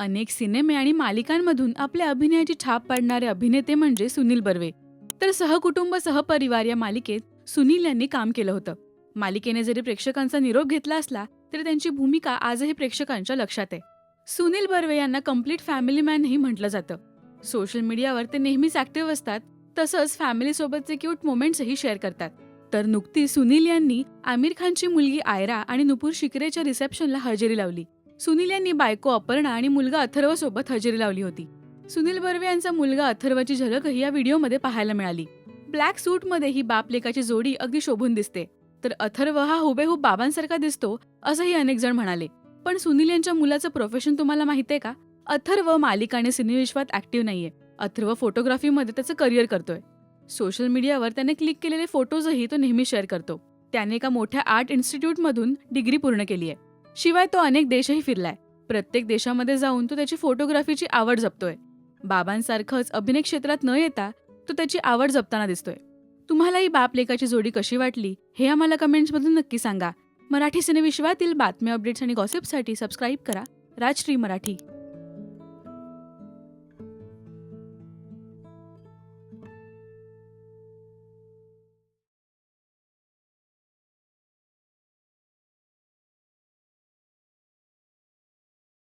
अनेक सिनेमे आणि मालिकांमधून आपल्या अभिनयाची छाप पाडणारे अभिनेते म्हणजे सुनील बर्वे. तर सहकुटुंब सहपरिवार या मालिकेत सुनील यांनी काम केलं होतं. मालिकेने जरी प्रेक्षकांचा निरोप घेतला असला तरी त्यांची भूमिका आजही प्रेक्षकांच्या लक्षात आहे. सुनील बर्वे यांना कंप्लीट फॅमिली मॅनही म्हटलं जातं. सोशल मीडियावर ते नेहमीच ऍक्टिव्ह असतात तसंच फॅमिलीसोबतचे क्यूट मोमेंट्सही शेअर करतात. तर नुकतीच सुनील यांनी आमिर खानची मुलगी आयरा आणि नुपूर शिकरेच्या रिसेप्शनला हजेरी लावली. सुनील यांनी बायको अपर्णा आणि मुलगा अथर्वसोबत हजेरी लावली होती. सुनील बर्वे यांचा मुलगा अथर्वची झलकही या व्हिडिओमध्ये पाहायला मिळाली. ब्लॅक सूटमध्ये ही बाप लेकाची जोडी अगदी शोभून दिसते. तर अथर्व हा हुबेहूब बाबांसारखा दिसतो असंही अनेक जण म्हणाले. पण सुनील यांच्या मुलाचं प्रोफेशन तुम्हाला माहितीये का? अथर्व मालिका आणि सिनेविश्वात ऍक्टिव्ह नाहीये. अथर्व फोटोग्राफीमध्ये त्याचं करिअर करतोय. सोशल मीडियावर त्याने क्लिक केलेले फोटोजही तो नेहमी शेअर करतो. त्याने एका मोठ्या आर्ट इन्स्टिट्यूटमधून डिग्री पूर्ण केली आहे शिवाय तो अनेक देशही फिरलाय. प्रत्येक देशामध्ये जाऊन तो त्याची फोटोग्राफीची आवड जपतोय. बाबांसारखंच अभिनय क्षेत्रात न येता तो त्याची आवड जपताना दिसतोय. तुम्हाला ही बाप लेखाची जोडी कशी वाटली हे आम्हाला कमेंट्समधून नक्की सांगा. मराठी सिनेविश्वातील बातम्या अपडेट्स आणि गॉसिपसाठी सबस्क्राईब करा. राजश्री मराठी.